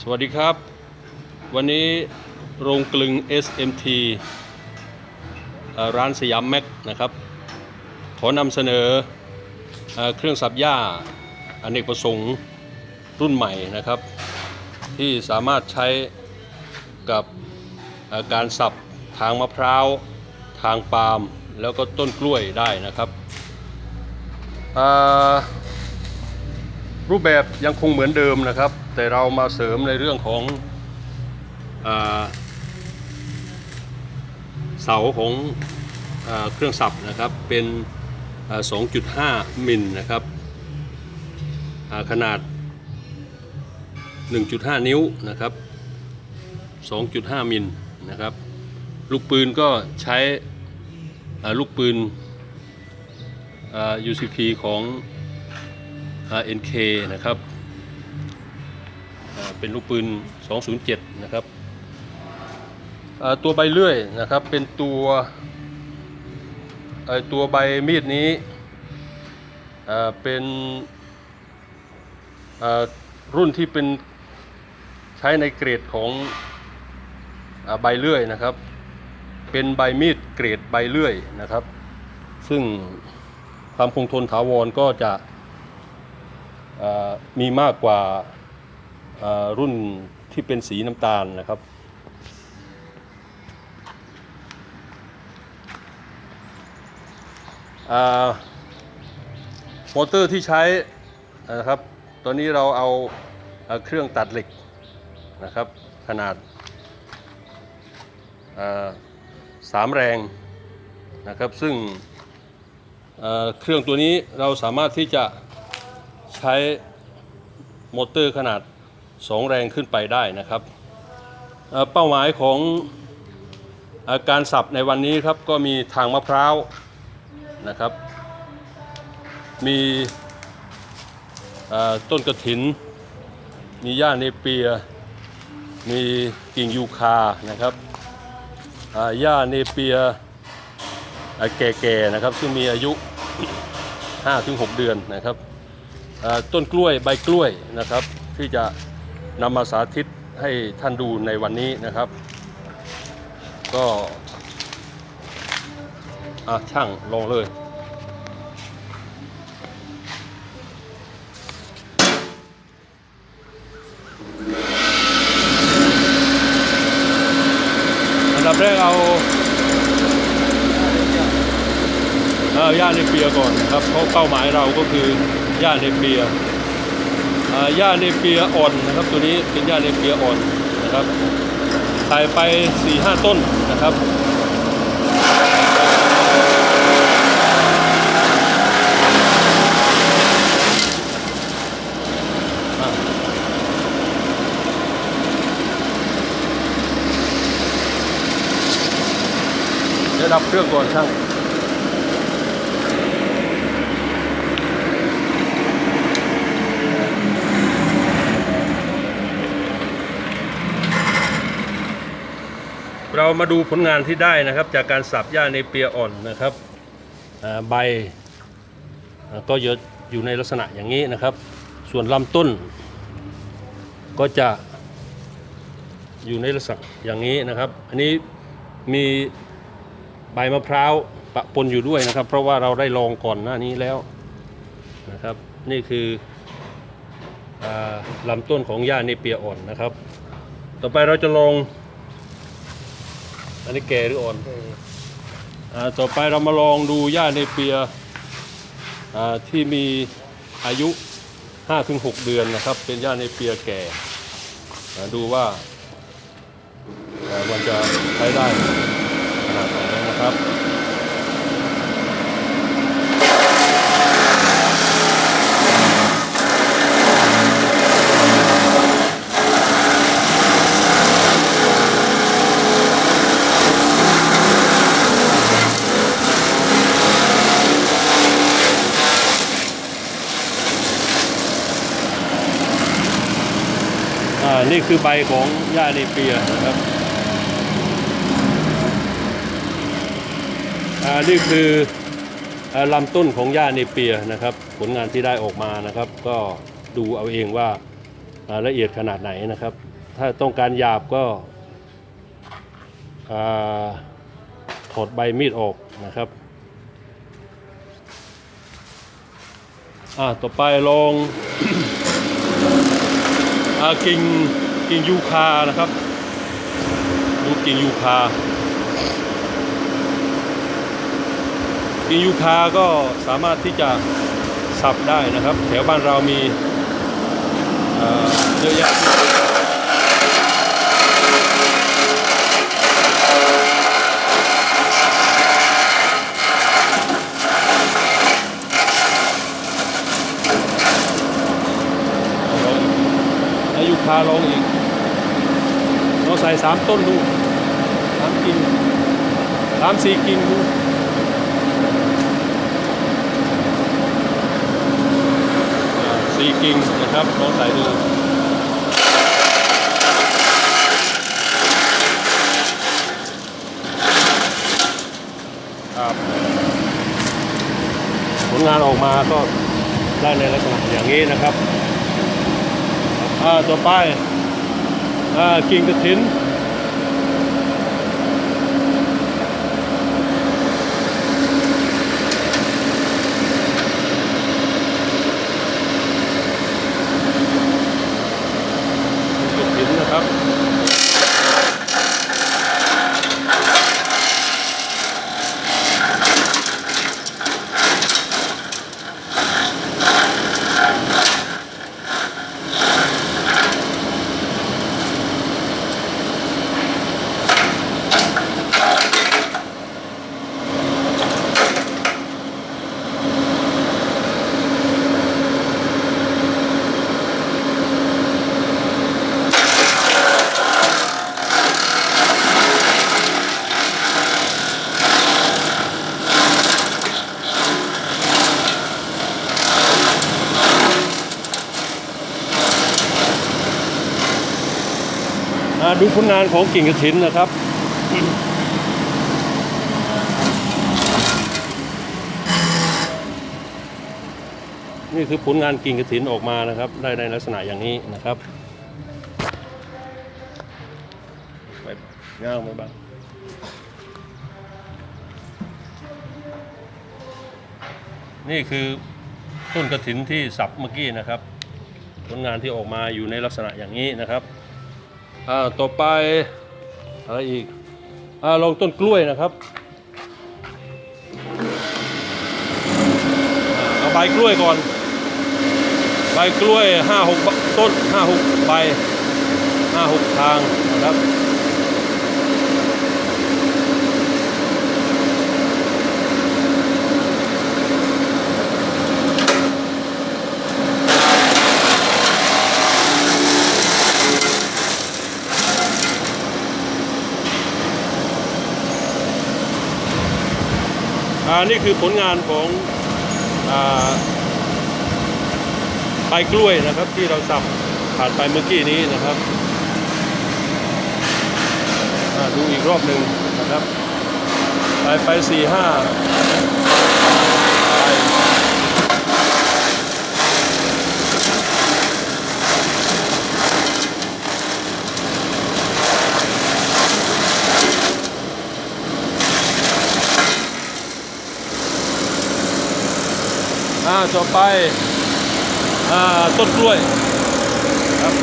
สวัสดีครับ วันนี้โรงกลึง SMT ร้านสยามแม็กนะครับ ขอนำเสนอเครื่องสับหญ้าอเนกประสงค์รุ่นใหม่นะครับ ที่สามารถใช้กับการสับทางมะพร้าว ทางปาล์ม แล้วก็ต้นกล้วยได้นะครับ รูปแบบยังคงเหมือนเดิมนะครับ แต่เรามาเสริมในเรื่องของอเสาของอเครื่องสับนะครับเป็นอ่า2.5 มิลนะครับอ่าขนาด 1.5 นิ้วนะครับ 2.5 มิลนะครับ ลูกปืนก็ใช้ลูกปืน UCP ของ NK นะครับเป็นลูกปืน 207 นะครับตัวใบเลื่อยนะครับเป็นตัวเอ่อตัวใบมีดนี้เป็นรุ่นที่เป็นใช้ในเกรดของอใบเลื่อยนะครับ เป็นใบมีดเกรดใบเลื่อยนะครับ ซึ่งความคงทนถาวรก็จะ มีมากกว่ารุ่นที่เป็นสีน้ำตาลนะครับ มอเตอร์ที่ใช้นะครับ ตอนนี้เราเอาเอ่อเครื่องตัดเหล็กนะครับ ขนาดสามแรงนะครับ ซึ่งเเครื่องตัวนี้เราสามารถที่จะ ใช้มอเตอร์ขนาด 2 แรงขึ้นไปได้นะครับ เป้าหมายของอ่อการสับในวันนี้ครับก็มีทางมะพร้าวนะครับ มีต้นกระถิน มีหญ้าเนเปีย มีกิ่งยูคานะครับหญ้าเนเปียแก่ๆนะครับ ซึ่งมีอายุ 5-6 เดือนนะครับ ต้นกล้วยใบกล้วยนะครับ ที่จะนำมาสาธิตให้ท่านดูในวันนี้นะครับ ก็อะช่างลงเลยอันดับแรกเอา เอาหญ้าเนเปียก่อนนะครับ เพราะเป้าหมายเราก็คือหญ้าเนเปียอ่าหญ้าเนเปียอ่อนนะครับ ตัวนี้เป็นหญ้าเนเปียอ่อนนะครับใส่ไป 4-5 ต้นนะครับอะเดี๋ยวดับเครื่องก่อนช่าง เรามาดูผลงานที่ได้นะครับ จากการสับหญ้าในเปียอ่อนนะครับใบก็เยอะอยู่ในลักษณะอย่างนี้นะครับ ส่วนลำต้น ก็จะอยู่ในลักษณะอย่างนี้นะครับ อันนี้มีใบมะพร้าวปะปนอยู่ด้วยนะครับ เพราะว่าเราได้ลองก่อนหน้านี้แล้วนะครับ นี่คืออลำต้นของหญ้าเนเปียอ่อนนะครับ ต่อไปเราจะลอง อันนี้แก่หรืออ่อนอ่าต่อไปเรามาลองดูหญ้าในเปียอ่าที่มีอายุ 5-6 เดือนนะครับ เป็นหญ้าในเปียแก่อ่าดูว่าอ่ามันจะใช้ได้ขนาดไหนนะครับ นี่คือใบของหญ้าเนเปียนะครับอ่านี่คืออลำต้นของหญ้าเนเปียนะครับ ผลงานที่ได้ออกมานะครับ ก็ดูเอาเองว่าละเอียดขนาดไหนนะครับ ถ้าต้องการหยาบก็ถอดใบมีดออกนะครับอ่าต่อไปลอง กิ่งกิ่งยูคานะครับ ดูกิ่งยูคา กิ่งยูคาก็สามารถที่จะสับได้นะครับ แถวบ้านเรามีเอ่อเยอะแยะ คาลงอีกเราใส่สามต้นดูสามกิ่งสามสี่กิ่งดูสี่กิ่งนะครับลองใส่ดูครับผลงานออกมาก็ได้ในลักษณะอย่างนี้นะครับ อ่าต่อไปอ่ากิ่งกระถิน ดูผลงานของกิ่งกระถินนะครับ นี่คือผลงานกิ่งกระถินออกมานะครับ ได้ในลักษณะอย่างนี้นะครับไปย่างไปบ้างนี่คือต้นกระถินที่สับเมื่อกี้นะครับ ผลงานที่ออกมาอยู่ในลักษณะอย่างนี้นะครับ อ่าต่อไปอะไรอีกอ่าลองต้นกล้วยนะครับอ่าเอาใบกล้วยก่อน ใบกล้วยห้าหกต้นห้าหกใบห้าหกทางนะครับ อ่านี่คือผลงานของอ่าใบกล้วยนะครับที่เราสับผ่านไปเมื่อกี้นี้นะครับดูอีกรอบหนึ่งนะครับ ไปไปสี่ห้า ต่อไปอต้นกล้วยครับ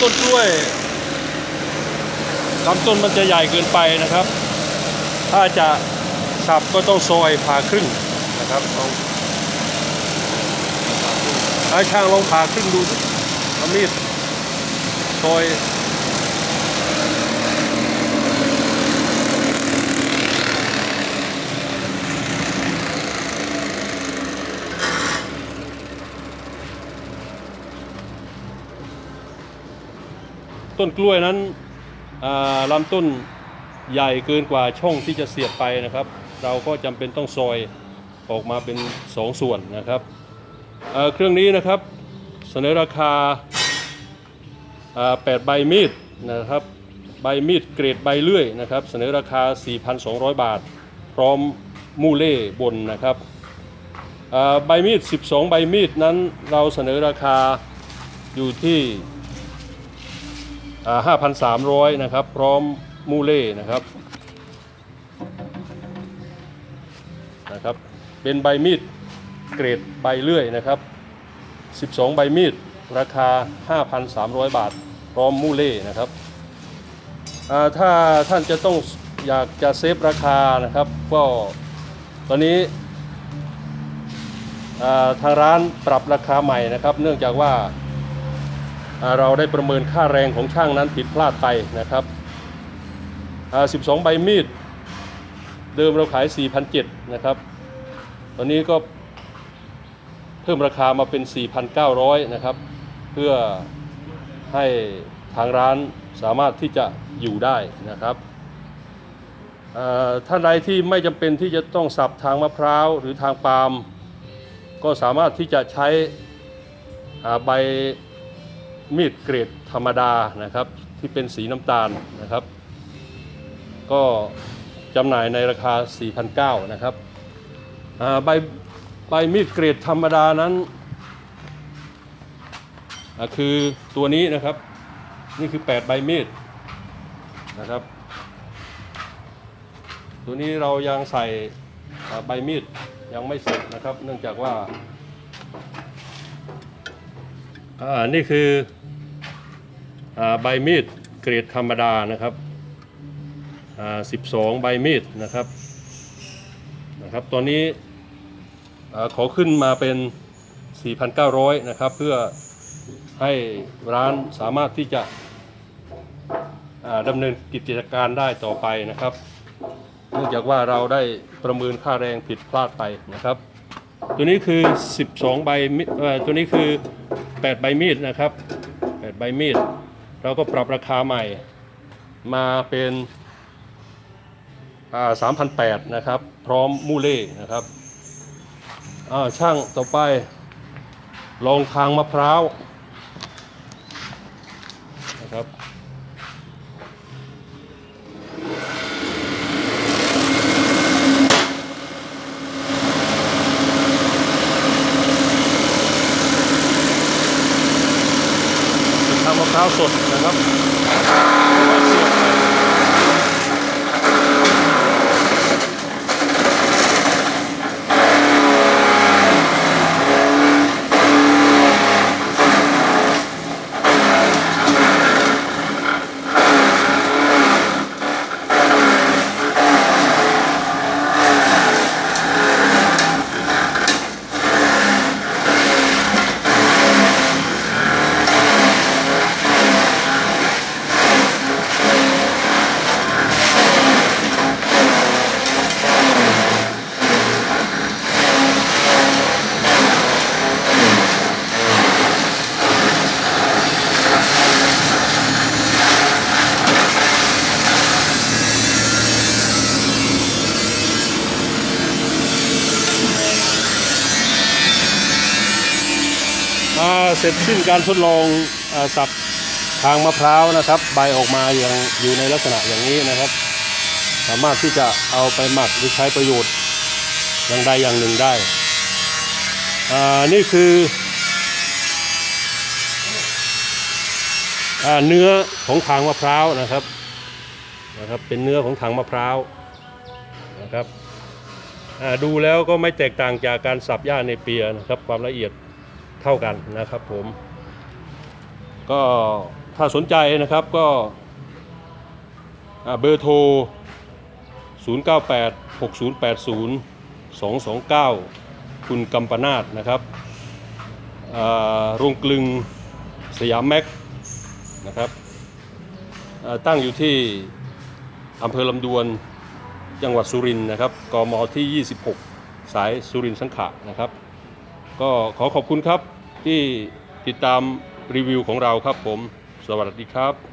ต้นกล้วยลำต้นมันจะใหญ่เกินไปนะครับ ถ้าจะสับก็ต้องซอยผ่าครึ่งนะครับลองให้ช่างลองผ่าครึ่งดูสิเอามีดซอย ต้นกล้วยนั้นลำต้นใหญ่เกินกว่าช่องที่จะเสียบไปนะครับ เราก็จำเป็นต้องซอยออกมาเป็นสองส่วนนะครับเเครื่องนี้นะครับเสนอราคา8ใบมีดนะครับใบมีดเกรดใบเลื่อยนะครับเสนอราคา 4,200 บาท พร้อมมูเล่บนนะครับใบมีด 12 ใบมีดนั้นเราเสนอราคาอยู่ที่ 5,300 นะครับ พร้อมมูเล่นะครับนะครับ เป็นใบมีดเกรดใบเลื่อยนะครับ 12 ใบมีดราคา 5,300 บาท พร้อมมูเล่นะครับถ้าท่านจะต้องอยากจะเซฟราคานะครับ ก็ตอนนี้ทางร้านปรับราคาใหม่นะครับ เนื่องจากว่า เราได้ประเมินค่าแรงของช่างนั้นผิดพลาดไปนะครับ 12 ใบมีด เดิมเราขาย 4,700นะครับ ตอนนี้ก็เพิ่มราคามาเป็น 4,900นะครับ เพื่อให้ทางร้านสามารถที่จะอยู่ได้นะครับท่านใดที่ไม่จำเป็นที่จะต้องสับทางมะพร้าวหรือทางปาล์มก็สามารถที่จะใช้ใบ มีดเกรดธรรมดานะครับ ที่เป็นสีน้ำตาลนะครับ ก็จำหน่ายในราคา 4,900นะครับอ่าใบใบมีดเกรดธรรมดานั้นอะคือตัวนี้นะครับ นี่คือ 8 ใบมีดนะครับ ตัวนี้เรายังใส่ใบมีดยังไม่เสร็จนะครับ เนื่องจากว่า อ่า นี่คือ ใบมีดเกรดธรรมดานะครับ12 ใบมีดนะครับนะครับตัวนี้ขอขึ้นมาเป็น 4,900 นะครับ เพื่อให้ร้านสามารถที่จะดำเนินกิจการได้ต่อไปนะครับ เนื่องจากว่าเราได้ประเมินค่าแรงผิดพลาดไปนะครับ ตัวนี้คือ 12 ใบมีดตัวนี้คือ 8 ใบมีดนะครับ 8 ใบมีด เราก็ปรับราคาใหม่มาเป็นอ่า3,800นะครับ พร้อมมูเล่นะครับช่างต่อไปลองทางมะพร้าวนะครับทางมะพร้าวสด ครับ เสร็จสิ้นการทดลองอสับทางมะพร้าวนะครับ ใบออกมาอย่างอยู่ในลักษณะอย่างนี้นะครับ สามารถที่จะเอาไปหมักหรือใช้ประโยชน์อย่างใดอย่างหนึ่งได้นี่คืออเนื้อของทางมะพร้าวนะครับนะครับเป็นเนื้อของทางมะพร้าวนะครับดูแล้วก็ไม่แตกต่างจากการสับหญ้าในเปียนะครับความละเอียด เท่ากันนะครับผม ก็ถ้าสนใจนะครับก็เบอร์โทร 098 6080 229 คุณกัมปนาตนะครับโรงกลึงสยามแม็กนะครับตั้งอยู่ที่อำเภอลำดวนจังหวัดสุรินทร์นะครับกมที่ 26 สายสุรินทร์สังขะนะครับ ก็ขอขอบคุณครับที่ติดตามรีวิวของเราครับผม สวัสดีครับ